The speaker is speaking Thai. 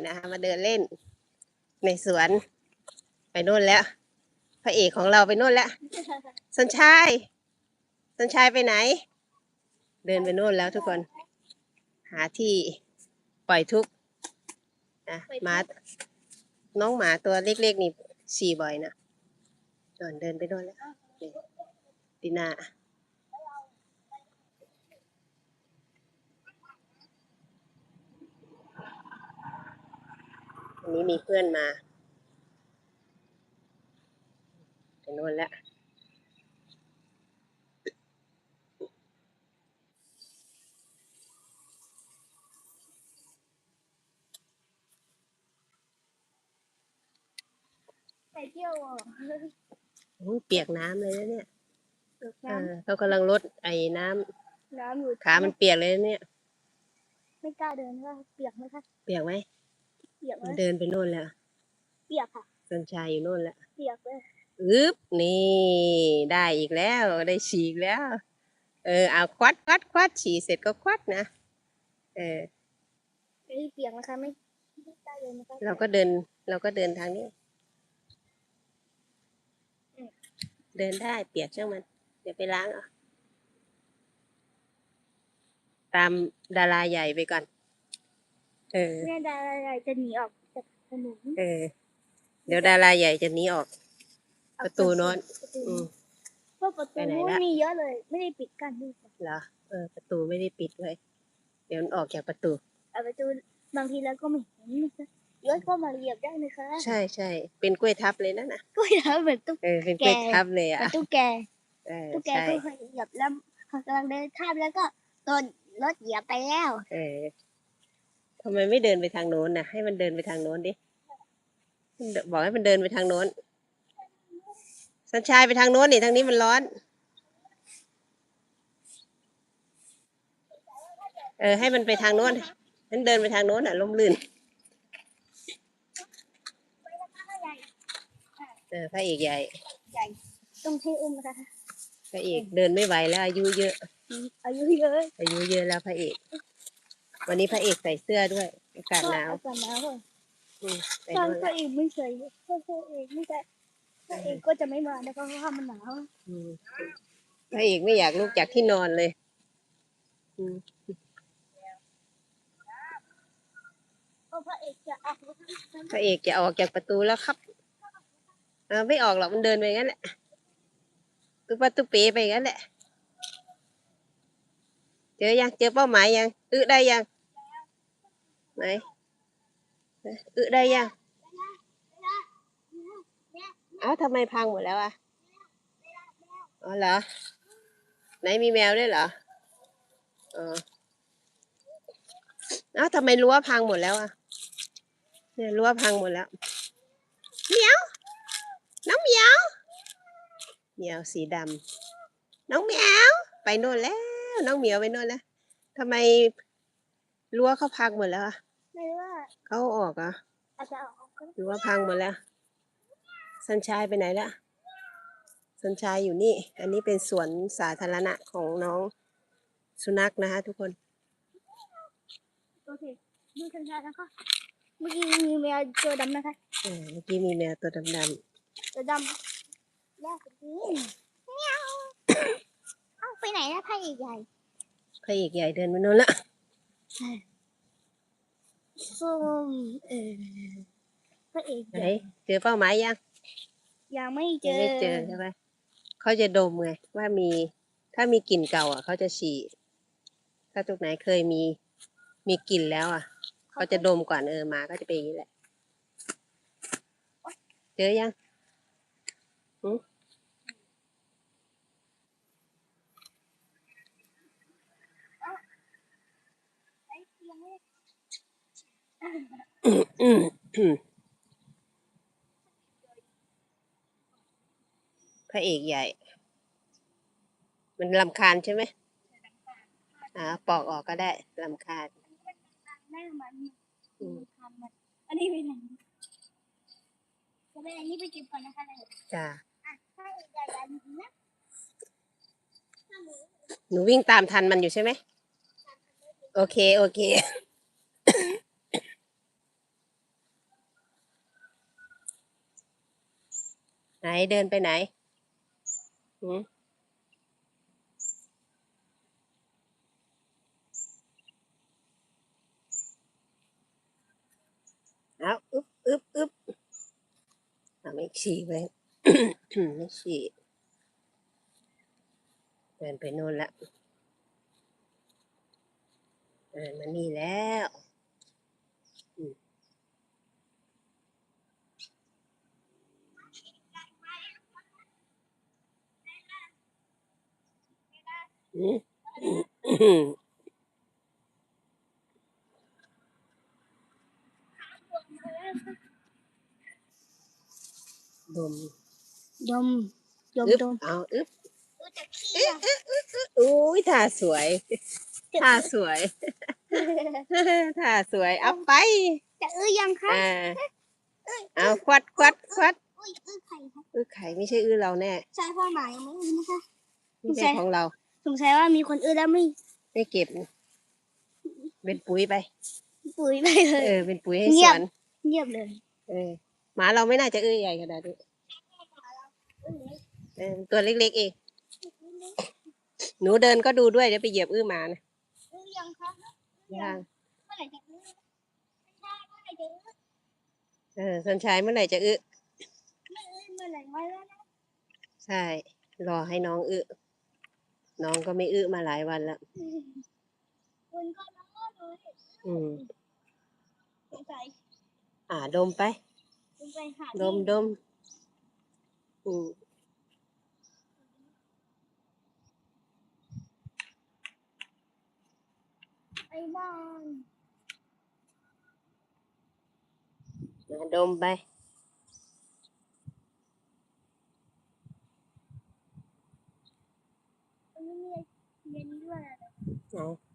นะคะมาเดินเล่น ในสวน ไปโน่นแล้ว พระเอกของเราไปโน่นแล้วสัญชัยสัญชัยไปไหน เดินไปโน่นแล้วทุกคน หาที่ปล่อยทุกข์นะหมาน้องหมาตัวเล็กๆนี่ฉี่บ่อยนะนอนเดินไปโน่นแล้วนี่ตีน่า วันนี้มีเพื่อนมาไปโน่นแล้วไปเที่ยวอะอู้เปียกน้ำเลยนะเนี่ยเปิดเอน้อเขากำลังลดไอ้น้ำำน้ำอยู่ขามันเปียกเลยนะเนี่ย ไม่กล้าเดินว่าเปียกไหมคะ เปียกไหมเปียกไหมมันเดินไปโน่นแล้วเปียกค่ะสัญชัยอยู่โน่นแล้วเปียกเลยอึ๊บนี่ ได้อีกแล้วได้ฉีกแล้ว เออเอาควัดควัดควัดฉี่เสร็จก็ควัดนะเออไม่ได้เปียกนะคะไม่ไม่กล้าเดินนะคะเราก็เดิน เราก็เดินทางนี้ เดินได้เปียกช่างมัน เดี๋ยวไปล้างเอาตามดาราใหญ่ไปก่อน เออแม่ดาราจะหนีออกจากถนนเออ เดี๋ยวดาราใหญ่จะหนีออก ประตูโน้น ประตูอืม เพราะประตูไปไหนนู้นละ มีเยอะเลย ไม่ได้ปิดกั้นด้วยค่ะเหรอเออ ประตูไม่ได้ปิดไว้ เดี๋ยวมันออกจากประตูเอาประตูบางทีเราก็ไม่เห็นนะคะรถก็มาเหยียบได้นะคะใช่ใช่เป็นกล้วยทับเลยนั่นนะก็อย่าเหมือนตุ๊กเออเป็นกล้วยแกทับเลยเหมืออะนตุ๊กแก เออตุ๊กแกใช่ก็เคยเหยียบแล้วกำลังเดินข้ามแล้วก็โดนรถเหยียบไปแล้ว เออ ทำไมไม่เดินไปทางโน้นนะให้มันเดินไปทางโน้นดิ บอกให้มันเดินไปทางโน้น สัญชายไปทางโน้นนี่ทางนี้มันร้อน เออให้มันไปทางโน้นฉันเดินไปทางโน้นอะลมลื่น เออพระเอกใหญ่ ใหญ่ ต้องให้อุ้มนะคะพระเอกเดินไม่ไหวแล้วอายุเยอะ อายุเยอะ อายุเยอะแล้วพระเอก วันนี้พระเอกใส่เสื้อด้วยอากาศหนาวอากาศหนาวค่ะอืมไปตอนโน่นพละระเอกไม่ใส่พระเอกไม่ใส่พระเอกก็จะไม่มานะคะเพราะว่ามันหนาวอืมพระเอกไม่อยากลุกจากที่นอนเลยอืมเพราะพระเอกจะออกรถพระเอกจะออกจากประตูแล้วครับเออไม่ออกหรอกมันเดินไปงั้นแหละตุ๊ปะตุ๊เป๋ไปงั้นแหละ เจอยังเจอเป้าหมายยังอึได้ยัง ไหนอึได้ยังเอ้าทำไมพังหมดแล้วอะอ๋อเหรอ ไหนมีแมวด้วยเหรออ๋อเอ้าทำไมรั้วพังหมดแล้วอะเนี่ยรั้วพังหมดแล้วเหมียว น้องเหมียวเหมียวสีดำน้องเหมียว ไปโน่นแล้ว น้องเหมียวไปโน่นแล้วทำไม รั้วเขาพังหมดแล้วอะไม่รู้ว่าเขาเอาออกอะอาจจะออกก็หรือว่าพังหมดแล้ว สัญชายไปไหนละสัญชายอยู่นี่ อันนี้เป็นสวนสาธารณะของน้องสุนัขนะคะ ทุกคน โอเคดูชันๆนะคะเมื่อกี้มีแมวตัวดำนะคะเออเมื่อกี้มีแมวตัวดำตัวดำแรกเป็นนี้แมวเอ้าไปไหนนะพระเอกใหญ่ๆพระเอกใหญ่เดินไปโน่นละ ส้มเออพระเอกไหนใหญ่เจอเป้าหมายยังยังไม่เจยังอไม่เจอใช่ไหมเขาจะดมไงว่ามีถ้ามีกลิ่นเก่าอะเขาจะฉี่ ถ้าตรงไหนเคยมีมีกลิ่นแล้วอะเขาจะดมก่อนเออหมาก็จะเป็นอย่างนี้แหละ เจอยังไอ้ยังไม่ อืมอืม พระเอกใหญ่ มันลำคาญใช่ไหมอ่าปอกออกก็ได้ลำคาญหน้ามันอืมทำมันอันนี้เป็นไหนจะไปอันนี้ไปเก็บก่อนนะคะเลยจ้าอะพระเอกใหญ่อันนี้นะถ้าหนูหนูวิ่งตามทันมันอยู่ใช่ไหม โอเค โอเค ไหนเดินไปไหนหืมเอาอึบอึบอึบเอาไม่ฉี่ไปไม่ฉี่เดินไปโน่นละเดินมานี่แล้วอืมอืมอืม ดม ดม ดม อึบดมเอาอึบดูจากขี้อะอุ้ยท่าสวยท่าสวยท่าสวย เอาไปจะอื้อยังคะอ่าเอาควัดควัดควัดอุ้ยอื้อไข่ครับอื้อไข่ไม่ใช่อื้อเราแน่ ใช่พ่อหมายังไม่อื้อนะคะ ไม่ใช่ของเรา สงสัยว่ามีคนอื้อแล้วไม่ไม่เก็บ เป็นปุ๋ยไป ปุ๋ยไปเลย เออ เป็นปุ๋ยให้เงีสยบวนเงียบเลย เออ หมาเราไม่น่าจะอื้อใหญ่ขนาดนี้เออตัวเล็กๆเอง หนูเดินก็ดูด้วยเดี๋ยวไปเหยียบอื้อหมานะอื้อยังคะย่างเมื่อไหร่จะอื้อไม่ใช่เมื่อไหร่จะอื้อเออสันชายเมื่อไหร่จะอื้อไม่อื้อเมื่อไหร่ไว้แล้วนะใช่ รอให้น้องอื้อ น้องก็ไม่อื้อมาหลายวันแล้วคุณก็ร้อนเลยอืมสงสัยอ่าดมไปคุณไปหาดมดมอืมไอ้บ้านอ่าดมไป มั